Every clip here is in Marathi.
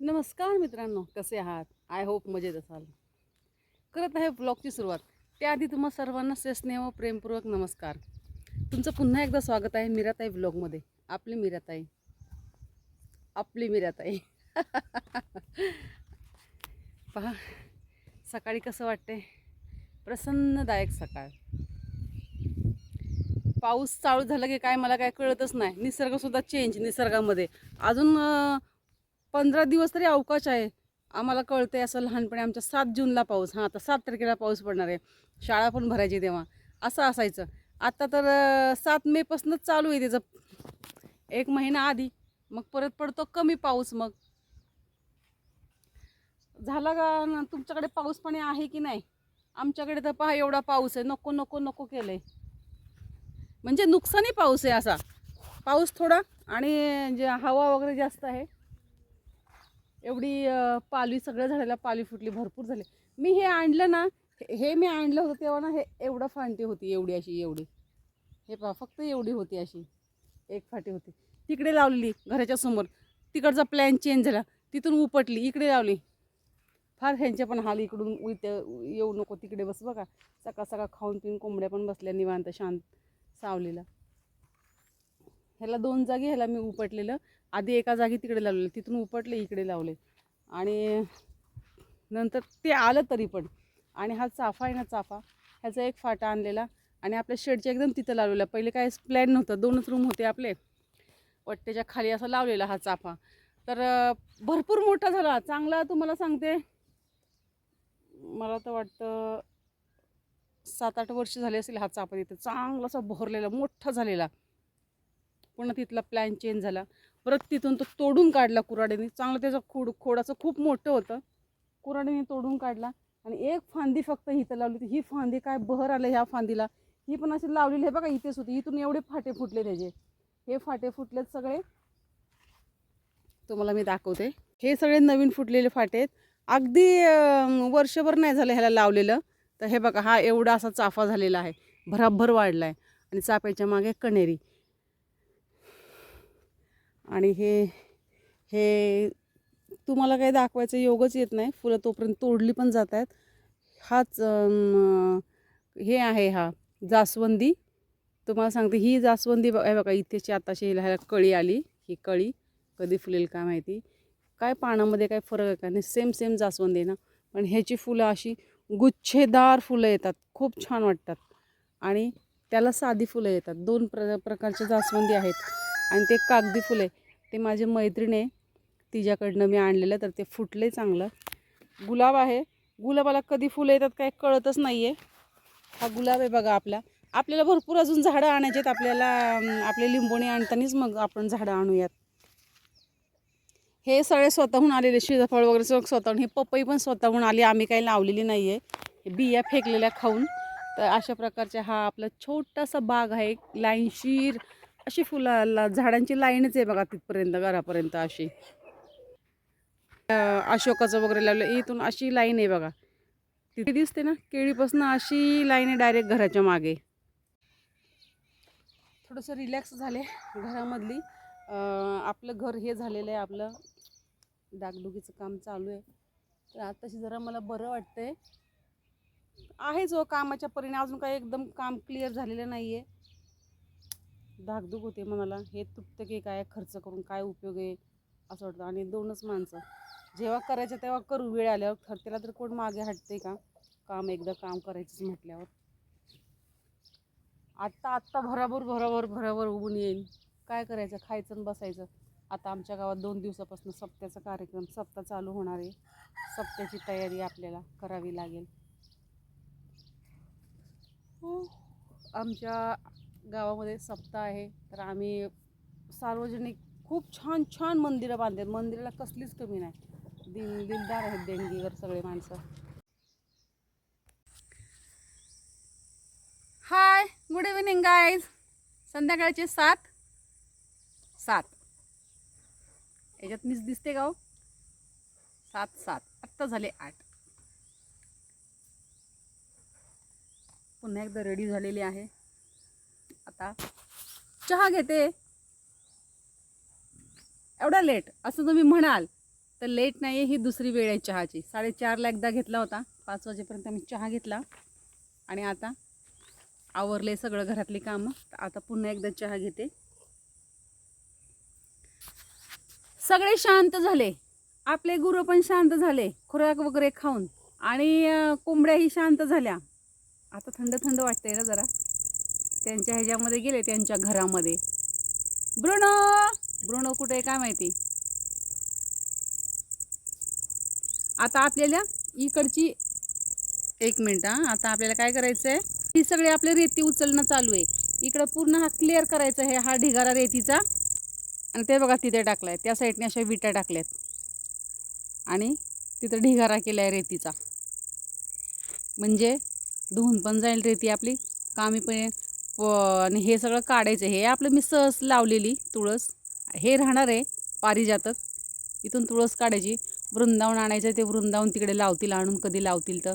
नमस्कार मित्रांनो कसे आहात? आय होप मजेत असाल. करत आहे ब्लॉगची सुरुवात. त्याआधी तुम्हा सर्वांना स्नेह व प्रेमपूर्वक नमस्कार. तुमचं पुन्हा एकदा स्वागत आहे मिराताई ब्लॉगमध्ये. आपली मिराताई. आपली मिराताई. पहा सकाळी कसं वाटते प्रसन्नदायक सकाळ. पाऊस चालू झाला की काय मला काय कळतच नाही. निसर्गसुद्धा चेंज निसर्गामध्ये. अजून पंधरा दिवस तरी अवकाश आहे. आम्हाला कळते असं लहानपणी आमच्या सात जूनला पाऊस. हां आता सात तारखेला पाऊस पडणार आहे. शाळा पण भरायची तेव्हा. असं असायचं. आता तर सात मेपासूनच चालू आहे त्याचं. एक महिना आधी. मग परत पडतो कमी पाऊस मग. झाला का तुमच्याकडे पाऊस पाणी आहे की नाही? आमच्याकडे तर पहा एवढा पाऊस आहे. नको नको नको केलं आहे म्हणजे नुकसानी पाऊस आहे असा. पाऊस थोडा आणि जे हवा वगैरे जास्त आहे. एवढी पालवी सगळ्या झाडाला पालवी फुटली भरपूर झाली. मी हे आणलं ना हे हे मी आणलं होतं तेव्हा ना हे एवढं फांटी होती एवढी अशी एवढी. हे पहा फक्त एवढी होती अशी. एक फाटी होती. तिकडे लावलेली घराच्या समोर. तिकडचा प्लॅन चेंज झाला. तिथून उपटली इकडे लावली. फार ह्यांचे पण हाल इकडून इथं येऊ नको तिकडे बस बघा. सकाळ सकाळ खाऊन पिऊन कोंबड्या पण बसल्या निवांत शांत सावलीला. ह्याला दोन जागी ह्याला मी उपटलेलं. आधी एका जागी तिकडे लावलेलं तिथून उपटले इकडे लावले. आणि नंतर ते आलं तरी पण. आणि हा चाफा आहे ना चाफा ह्याचा एक फाटा आणलेला आणि आपल्या शेडच्या एकदम तिथं लावलेला. पहिले काय प्लॅन नव्हतं. दोनच रूम होते आपले. वट्ट्याच्या खाली असं लावलेला हा चाफा. तर भरपूर मोठा झाला. चांगला तुम्हाला सांगते. मला तर वाटतं सात आठ वर्ष झाले असेल हा चाफा तिथं. चांगला असा बहरलेला मोठा झालेला. पुन्हा तिथला प्लॅन चेंज झाला. परत तिथून तो तोडून काढला कुराडीने चांगलं त्याचं खोड खोडाचं खूप मोठं होतं. कुराडीने तोडून काढला आणि एक फांदी फक्त इथं लावली होती. ही फांदी काय बहर आलं ह्या फांदीला. ही पण अशी लावलेली आहे बघा इथेच होती. इथून एवढे फाटे फुटले त्याचे. हे फाटे फुटलेत सगळे. तुम्हाला मी दाखवते. हे सगळे नवीन फुटलेले फाटे आहेत. अगदी वर्षभर नाही झालं ह्याला लावलेलं. तर हे बघा हा एवढा असा चाफा झालेला आहे. भराभर वाढला आहे आणि चाफ्याच्या मागे कणेरी. आणि हे हे तुम्हाला काही दाखवायचं योगच येत नाही. फुलं तोपर्यंत तोडली पण जात आहेत हाच हे आहे हा जास्वंदी. तुम्हाला सांगते ही जास्वंदी बघा बघा इथेची आताशी ह्याला कळी आली. ही कळी कधी फुलेल काय माहिती. काय पानामध्ये काय फरक आहे का? नाही सेम सेम जास्वंदी ना? पण ह्याची फुलं अशी गुच्छेदार फुलं येतात. खूप छान वाटतात. आणि त्याला साधी फुलं येतात. दोन प्र प्रकारचे जास्वंदी आहेत. आणि ते कागदी फुले ते माझी मैत्रीण आहे. तिच्याकडनं मी आणलेलं तर ते फुटले चांगलं. गुलाब आहे. गुलाबाला कधी फुलं येतात काय कळतच नाही आहे हा गुलाब आहे बघा आपला. आपल्याला भरपूर अजून झाडं आणायचे आहेत. आपल्याला आपले लिंबोणी आणतानीच मग आपण झाडं आणूयात. हे सगळे स्वतःहून आलेले शिजफळ वगैरे सगळं स्वतःहून. हे पपई पण स्वतःहून आली. आम्ही काही लावलेली नाही आहे बिया फेकलेल्या खाऊन. तर अशा प्रकारचा हा आपला छोटासा बाग आहे. लाईनशीर अशी फुलाला झाडांची लाईनच आहे बघा तिथपर्यंत घरापर्यंत अशी. अशोकाचं वगैरे लावलं इथून अशी लाईन आहे बघा. तिथे दिसते ना केळीपासून अशी लाईन आहे डायरेक्ट घराच्या मागे. थोडंसं रिलॅक्स झाले घरामधली. आपलं घर हे झालेलं आहे आपलं. डागडुगीचं काम चालू आहे. तर आताशी जरा मला बरं वाटतंय. आहे जो हो, कामाच्या परीने अजून काही एकदम काम क्लिअर झालेलं नाही आहे धाकधूक होते मनाला. हे तुटतं की काय खर्च करून काय उपयोग आहे असं वाटतं. आणि दोनच माणसं. जेव्हा करायचं तेव्हा करू वेळ आल्यावर. खर त्याला तर कोण मागे हटते का? काम एकदा काम करायचंच म्हटल्यावर. आत्ता आत्ता भराभर भराभर भराभर उभून येईल काय करायचं? खायचं आणि बसायचं. आता आमच्या गावात दोन दिवसापासून सप्त्याचा कार्यक्रम सप्ताह चालू होणार आहे. सप्त्याची तयारी आपल्याला करावी लागेल. हो आमच्या गावामध्ये सप्ताह आहे. तर आम्ही सार्वजनिक खूप छान छान मंदिरं बांधतात मंदिराला कसलीच कमी नाही. दिल दिलदार आहेत देणगीवर सगळे माणसं. हाय गुड इव्हिनिंग गाईज संध्याकाळचे सात. सात. याच्यात मीच दिसते गाव हो? सात सात. आत्ता झाले आठ. पुन्हा एकदा रेडी झालेली आहे. आता. चहा घेते. एवढा लेट असं तुम्ही म्हणाल तर लेट नाही आहे ही दुसरी वेळ आहे चहाची. साडेचारला एकदा घेतला होता. पाच वाजेपर्यंत मी चहा घेतला. आणि आता आवरले सगळं घरातली कामं. तर आता पुन्हा एकदा चहा घेते. सगळे शांत झाले. आपले गुरु पण शांत झाले. खुराक वगैरे खाऊन. आणि कोंबड्याही शांत झाल्या. आता थंड थंड वाटतंय ना जरा. त्यांच्या ह्याच्यामध्ये गेले त्यांच्या घरामध्ये. ब्रुनो! ब्रुनो कुठे आहे काय माहिती? आता आपल्याला इकडची एक मिनिट हां. आता आपल्याला काय करायचं आहे ही सगळी आपली रेती उचलणं चालू आहे. इकडं पूर्ण हा क्लिअर करायचा आहे हा ढिगारा रेतीचा. आणि ते बघा तिथे टाकलाय. त्या साईडने अशा विटा टाकल्यात. आणि तिथं ढिगारा केला आहे रेतीचा. म्हणजे धुवून पण जाईल रेती आपली. कामी पण व- आणि हे सगळं काढायचं हे आपलं मी सहज लावलेली तुळस. हे राहणार आहे पारिजातक. इथून तुळस काढायची. वृंदावन आणायचं ते वृंदावन तिकडे लावतील आणून कधी लावतील तर.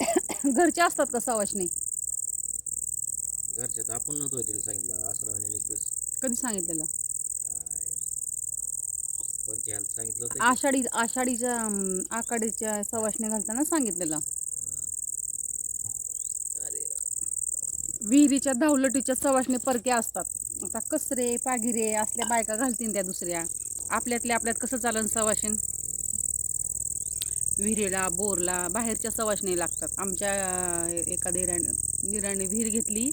घरचे असतात का सवाशणी घरच्यात आपण नव्हतो तिला सांगितलं. आसरा आणि निकस कधी सांगितलेलं? कोणत्या ह्याला सांगितलं होतं? की? आषाढी आषाढीच्या अं, आखाडीच्या सवाशणी घालताना सांगितलेलं अरे विहिरीच्या धावलटीच्या सवाशने परक्या असतात. आता कसरे पागिरे असल्या बायका घालतील त्या दुसऱ्या. आपल्यातल्या आपल्यात कसं चालन सवाशीन? विहिरीला बोरला बाहेरच्या सवाशने लागतात. आमच्या एका दिराने दिराने विहीर घेतली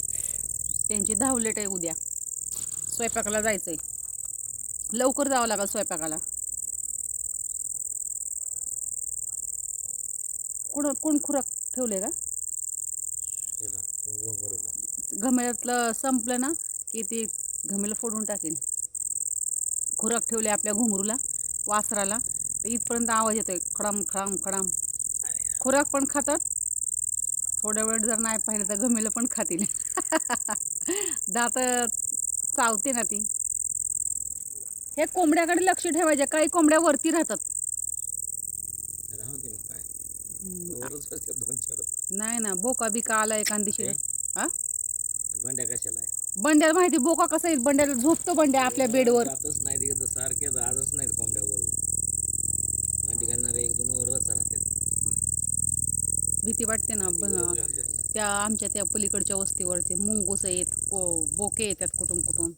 त्यांची धावलेट आहे उद्या. स्वयंपाकाला जायचं आहे लवकर जावं लागेल स्वयंपाकाला. कोण कोण खुराक ठेवले का? घमेल्यातलं संपलं ना की ते घमेलं फोडून टाकेन. खुराक ठेवले आपल्या घुंगरूला वासराला तर इथपर्यंत आवाज येतोय खडाम खडाम खडाम. खुराक पण खातात. थोड्या वेळ जर नाही पाहिलं तर घमेलं पण खातील. दात चावते ना ती. हे कोंबड्याकडे लक्ष ठेवायचे काही कोंबड्या वरती राहतात. नाही ना बोका बिका आला एखादीशी हे? हा बंड्या कशाला आहे? बंड्याला माहिती बोका कसा येईल? बंड्याला झोपतो बंड्या आपल्या बेडवर. जातच नाही तिकडं सारखेच आजच नाहीत कोंबड्यावर अंडी घालणारे एक दोन वरच राहतात. भीती वाटते ना ब-. त्या आमच्या त्या पलीकडच्या वस्तीवरचे मुंगूस आहेत को बोके येतात कुठून कुठून.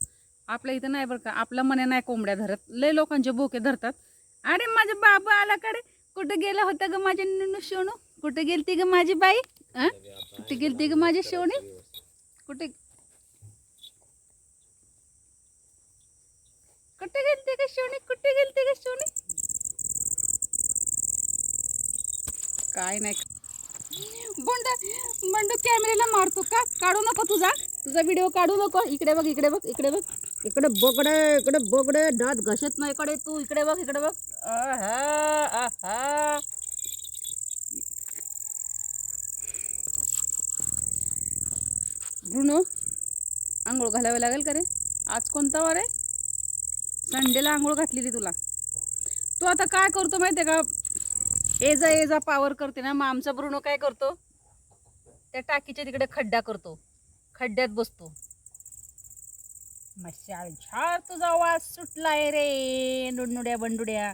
आपल्या इथं नाही बरं का आपल्या मने नाही कोंबड्या धरत. लय लोकांचे बोके धरतात. अरे माझा बाबा आला कडे कुठे गेला होता ग माझे नुनू सोनू? कुठे गेलती ग माझी बाई? अं? आता कुठे गेलती ग माझी शेवणी. कुठे? कुठे गेलते का शेवणी? कुठे गेलते का शेवणी? काय नाही. बोंडा बंडू कॅमेऱ्याला मारतो का? काढू नको तुझा. तुझा व्हिडिओ काढू नको. इकडे बघ इकडे बघ इकडे बघ. इकडे बगडे इकडे बगडे दात घसत नाही इकडे तू. इकडे बघ इकडे बघ. आहा, आहा. ब्रुनो आंघोळ घालावी लागेल का रे? आज कोणता वार आहे? संडेला आंघोळ घातलेली तुला. तू आता काय करतो माहिती आहे का? एजा एजा पावर करते ना मग आमचा ब्रुनो काय करतो? त्या टाकीच्या तिकडे खड्डा करतो. खड्ड्यात बसतो. मशाल झार तुझा वास सुटलाय रे नुडनुड्या बंडुड्या.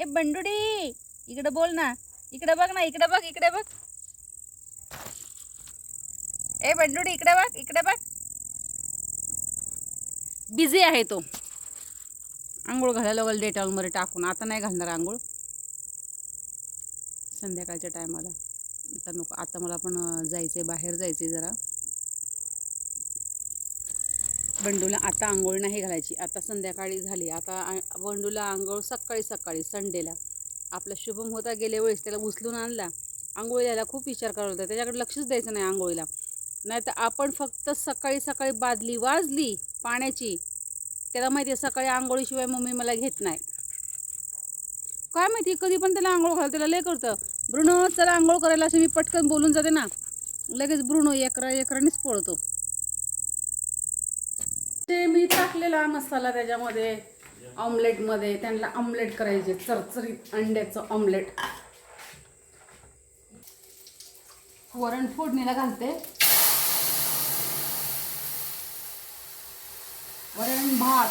ए बंडुडी इकडे बोल ना. इकडे बघ ना इकडे बघ इकडे बघ. ए बंडुडी इकडे बघ इकडे बघ. बिझी आहे तो. आंघोळ घालायला लागेल डेटॉलमध्ये टाकून. आता नाही घालणार आंघोळ. संध्याकाळच्या टायमाला. आता नको आता मला पण जायचं जायचंय बाहेर जायचंय जरा. बंडूला आता आंघोळ नाही घालायची. आता संध्याकाळी झाली. आता बंडूला आंघोळ सकाळी सकाळी संडेला. आपला शुभम होता गेल्या वेळेस त्याला उचलून आणला. आंघोळी खूप विचार करत होता. त्याच्याकडे लक्षच द्यायचं नाही आंघोळीला. नाही तर आपण फक्त सकाळी सकाळी बादली वाजली पाण्याची त्याला माहिती आहे सकाळी आंघोळीशिवाय मम्मी मला घेत नाही. काय माहिती कधी पण त्याला आंघोळ घाल त्याला लय करतं. ब्रुनो त्याला आंघोळ करायला असं मी पटकन बोलून जाते ना. लगेच ब्रुनो एकरा एकरानेच पळतो. ते मी टाकलेला मसाला त्याच्यामध्ये ऑमलेटमध्ये त्यांना ऑमलेट करायचे चरचरीत अंड्याचं ऑमलेट. वरण फोडणीला घालते. वरण भात.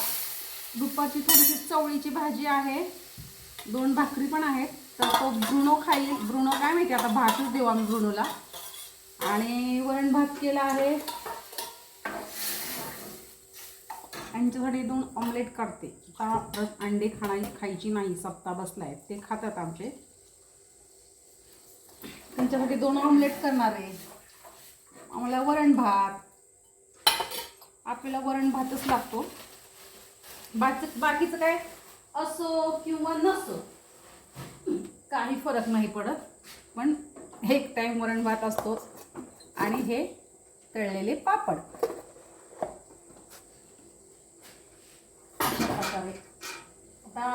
दुपारची थोडीशी चवळीची भाजी आहे. दोन भाकरी पण आहेत. तर तो ब्रुणो खाईल. ब्रुणो काय माहिती आता भातच देऊ आम्ही ब्रुणोला आणि वरण भात केला आहे. यांच्यासाठी दोन ऑमलेट करते आता अंडे खाणा खायची नाही सप्ताह बसलाय ते खातात आमचे. त्यांच्यासाठी दोन ऑमलेट करणार आहे. आम्हाला वरण भात आपल्याला वरण भातच लागतो. बाकी बाकीचं काय? असो किंवा नसो. काही फरक नाही पडत. पण एक टाईम वरण भात असतो आणि हे तळलेले पापड. आता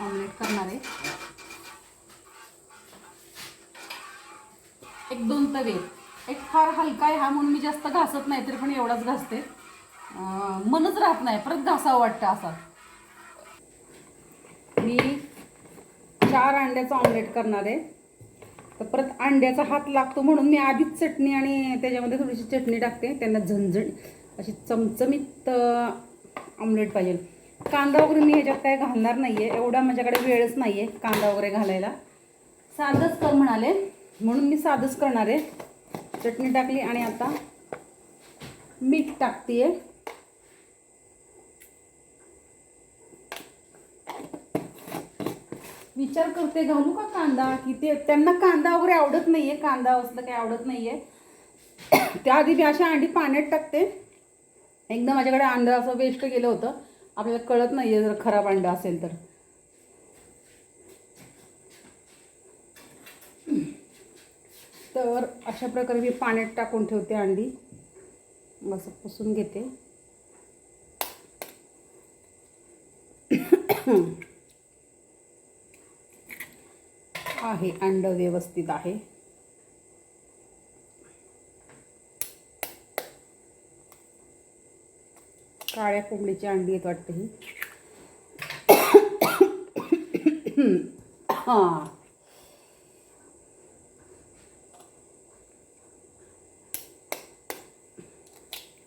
ऑमलेट करणार आहे. एक दोन तवे. एक फार हलका आहे हा म्हणून मी जास्त घासत नाही तरी पण एवढाच घासते. मनच राहत नाही परत घासावं वाटतं असा. मी चार अंड्याचं ऑमलेट करणार आहे. तर परत अंड्याचा हात लागतो म्हणून मी आधीच चटणी आणि त्याच्यामध्ये थोडीशी चटणी टाकते. त्यांना झणझण अशी चमचमीत ऑमलेट पाहिजे. कांदा वगैरे मी ह्याच्यात काय घालणार नाही आहे एवढा माझ्याकडे वेळच नाही आहे कांदा वगैरे घालायला. साधंच कर म्हणाले. म्हणून मी साधंच करणार आहे. चटणी टाकली आणि आता मीठ टाकते विचार करते घालू का कांदा? की ते त्यांना कांदा वगैरे आवडत नाहीये. कांदा असलं काही आवडत नाहीये. त्याआधी मी अशा अंडी पाण्यात टाकते. एकदा माझ्याकडे अंडा असं वेस्ट गेलं होतं. आपल्याला कळत नाहीये जर खराब अंडं असेल तर. तर अशा प्रकारे मी पाण्यात टाकून ठेवते अंडी. असं पुसून घेते. आहे अंड व्यवस्थित आहे. काळ्या कोंबडीची अंडी आहेत वाटतं ही. हां.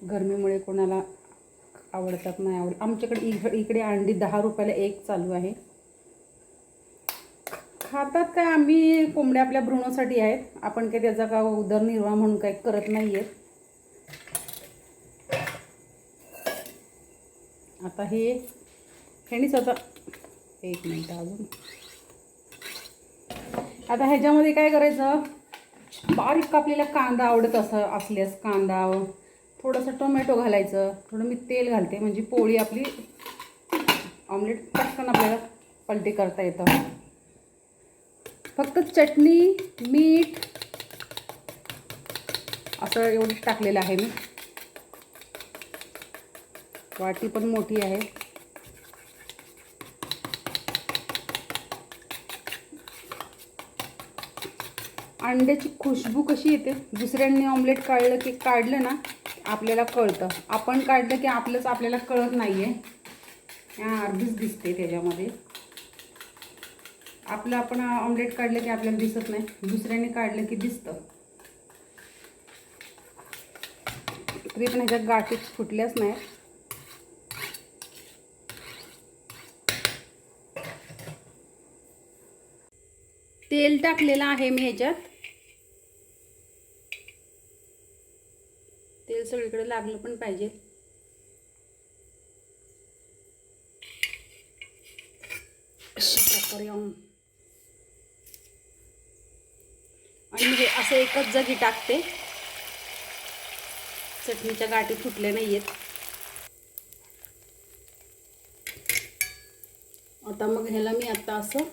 गरमीमुळे कोणाला आवडतात नाही आवडत. आमच्याकडे इकडे इकडे अंडी दहा रुपयाला एक चालू आहे. खातात काय आम्ही कोंबड्या आपल्या भ्रूणासाठी आहेत. आपण काही त्याचा का उदरनिर्वाह म्हणून काही करत नाही आहेत आता हे ह्यानीच आता एक मिनिट अजून. आता ह्याच्यामध्ये काय करायचं? बारीक कापलेला कांदा आवडत असं असल्यास कांदा थोडंसं टोमॅटो घालायचं थोडं मी तेल घालते म्हणजे पोळी आपली ऑमलेट पटकन आपल्याला पलटी करता येतं. फक्त चटणी मीठ असं एवढंच टाकलेलं आहे मी. वाटी पण मोठी आहे. अंड्याची खुशबू कशी येते? दुसऱ्यांनी ऑमलेट काढलं की काढलं ना आपल्याला कळतं. आपण काढलं की आपलंच आपल्याला कळत नाही आहे अर्धीच दिसते त्याच्यामध्ये. आपलं आपण ऑमलेट काढलं की आपल्याला दिसत नाही. दुसऱ्याने काढलं की दिसतं. तरी पण ह्याच्यात गाठी फुटल्याच नाही तेल टाकलेलं आहे मी ह्याच्यात तेल सगळीकडे लागलं पण पाहिजे. अशा प्रकारे आणि हे असं एकच जागी टाकते. चटणीच्या गाठी फुटल्या नाही आहेत आता मग ह्याला मी आता असं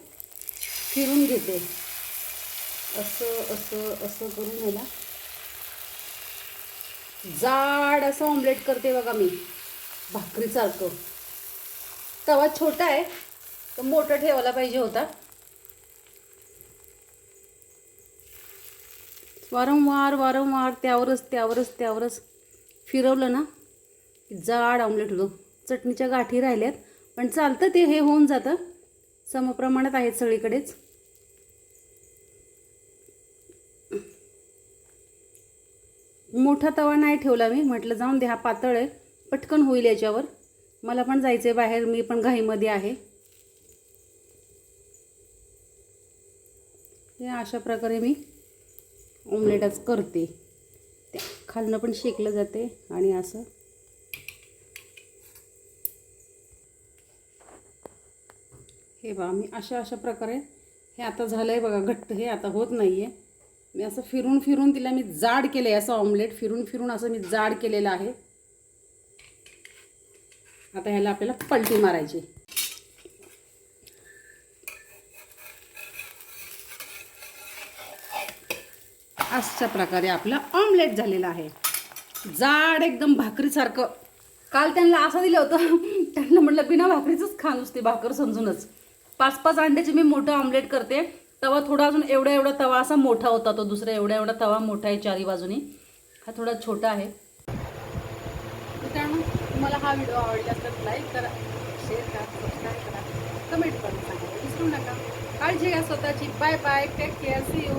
फिरून घेते. असं असं असं करून ह्याला. जाड असं ऑमलेट करते बघा मी. भाकरीसारखं तवा छोटा आहे तर मोठं ठेवायला पाहिजे होता. वारंवार वारंवार त्यावरच त्यावरच त्यावरच फिरवलं ना की जाड ऑमलेट होतो. चटणीच्या गाठी राहिल्यात पण चालतं ते हे होऊन जातं. समप्रमाणात आहेत सगळीकडेच. मोठा तवा नाही ठेवला मी. म्हटलं जाऊन दे हा पातळ आहे. पटकन होईल याच्यावर. मला पण जायचं आहे बाहेर मी पण घाईमध्ये आहे. हे अशा प्रकारे मी ऑमलेटच करते. त्या खालनं पण शेकलं जाते आणि असं. हे बघा मी अशा अशा प्रकारे हे आता झालं आहे बघा घट्ट. हे आता होत नाही आहे मी असं फिरून फिरून तिला मी जाड केलं आहे असं ऑमलेट फिरून फिरून असं मी जाड केलेलं आहे. आता ह्याला आपल्याला पलटी मारायची. अशा प्रकारे आपलं ऑमलेट झालेलं आहे. जाड एकदम भाकरीसारखं. काल त्यांना असं दिलं होतं त्यांना म्हटलं बिना भाकरीचंच खा नुसते भाकर समजूनच. पाच पाच अंड्याचे मी मोठं ऑमलेट करते. तवा थोडा अजून एवढा एवढा तवा असा मोठा होता तो दुसरा एवढा एवढा तवा मोठा आहे चारी बाजूनी. हा थोडा छोटा आहे. मित्रांनो तुम्हाला हा व्हिडिओ आवडला तर लाईक करा शेअर करा सबस्क्राईब करा कमेंट करून सांगा. विसरू नका. काळजी घ्या स्वतःची. Bye bye take care see you